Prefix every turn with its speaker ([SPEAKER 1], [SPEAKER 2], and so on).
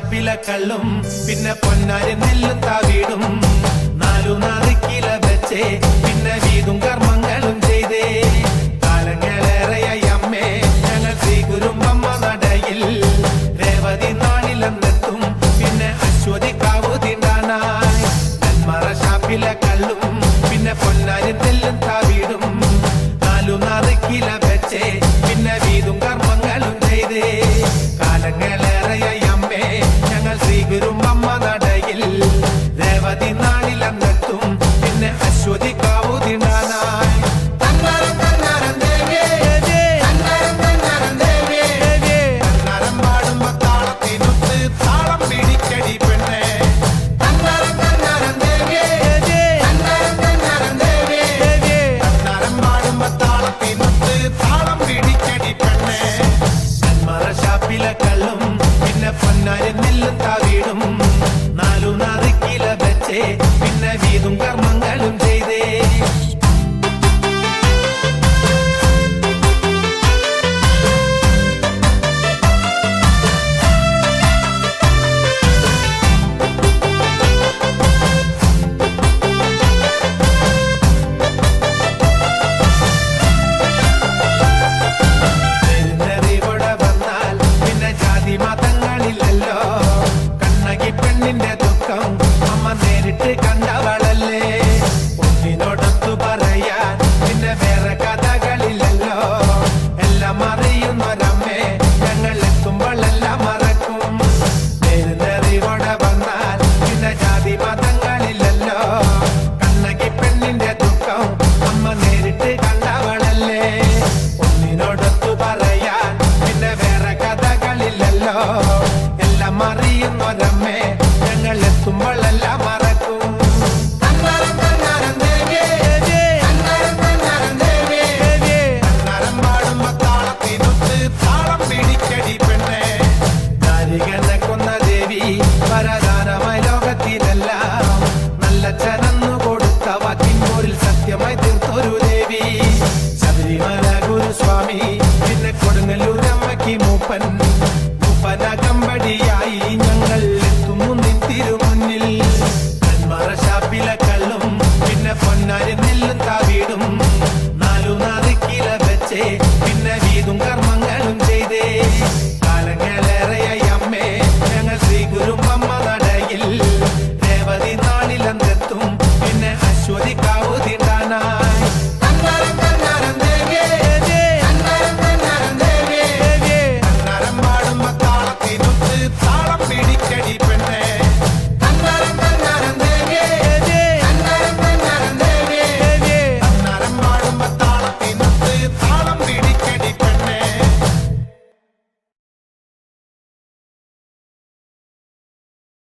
[SPEAKER 1] ഷാപ്പിലെ കള്ളും പിന്നെ പൊന്നാരി നെല്ലും താവീടും നാലു നാല് കില വെച്ചേ. പിന്നെ വീതും കർമ്മങ്ങളും ചെയ്തേ. കാലങ്ങളേറെയായി അമ്മേ. ഞങ്ങൾ ശ്രീ കുരുമ്പമ്മ നടയിൽ. രേവതി നാളിലെന്നെത്തും പിന്നെ അശ്വതി കാവു തിണ്ടാനായി നെന്മറ ഷാപ്പിലെ കള്ളും പിന്നെ പൊന്നാരി കില കള്ളും. പിന്നെ പൊന്നാരി നെല്ലുത്താ വീടും നാലു നാറ് കില വെച്ചേ പിന്നെ വീതും കർമ്മങ്ങൾ നേരിട്ട് കണ്ടവളല്ലേ? ഒന്നിനോടൊത്തു പറയാൻ പിന്നെ വേറെ കഥകളില്ലല്ലോ. എല്ലാം അറിയുന്ന അറിയുന്നൊരമ്മേ ഞങ്ങൾ എത്തുമ്പോഴെല്ലാം മറക്കും നേരുന്നറിവോടെ വന്നാൽ പിന്നെ ജാതി മതങ്ങളില്ലല്ലോ. കണ്ണകി പെണ്ണിന്റെ ദുഃഖം അമ്മ നേരിട്ട് കണ്ടവളല്ലേ? ഒന്നിനോടൊത്തു പറയാൻ പിന്നെ വേറെ കഥകളില്ലല്ലോ. എല്ലാം അറിയുന്ന അറിയുന്നൊരമ്മേ ഫലകമ്പടിയായി